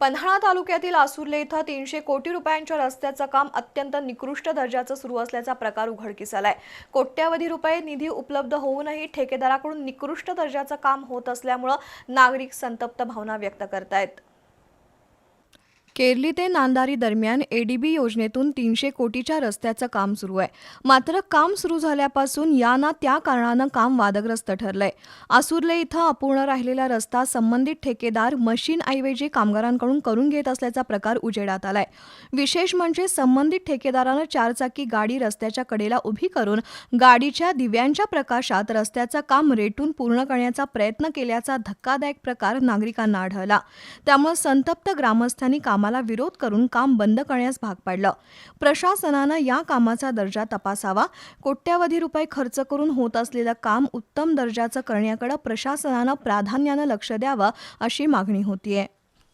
पन्हाळा तालुक्यातील आसुर्ले इथं तीनशे कोटी रुपयांच्या रस्त्याचं काम अत्यंत निकृष्ट दर्जाचं सुरू असल्याचा प्रकार उघडकीस आलाय कोट्यवधी रुपये निधी उपलब्ध होऊनही ठेकेदाराकडून निकृष्ट दर्जाचं काम होत असल्यामुळं नागरिक संतप्त भावना व्यक्त करतायत. केरली ते नांदारी दरम्यान एडीबी योजनेतून तीनशे कोटीच्या रस्त्याचं काम सुरू आहे. मात्र काम सुरू झाल्यापासून या ना त्या कारणानं काम वादग्रस्त ठरलंय. आसुर्ले इथं अपूर्ण राहिलेला रस्ता संबंधित ठेकेदार मशीन ऐवजी कामगारांकडून करून घेत असल्याचा प्रकार उजेडात आलाय. विशेष म्हणजे संबंधित ठेकेदारानं चारचाकी गाडी रस्त्याच्या कडेला उभी करून गाडीच्या दिव्यांच्या प्रकाशात रस्त्याचं काम रेटून पूर्ण करण्याचा प्रयत्न केल्याचा धक्कादायक प्रकार नागरिकांना आढळला. त्यामुळे संतप्त ग्रामस्थांनी काम कामाला विरोध करून काम बंद करण्यास भाग पाडलं. प्रशासनानं या कामाचा दर्जा तपासावा. कोट्यावधी रुपये खर्च करून होत असलेलं काम उत्तम दर्जाचं करण्याकडे प्रशासनानं प्राधान्यानं लक्ष द्यावं अशी मागणी होतीये.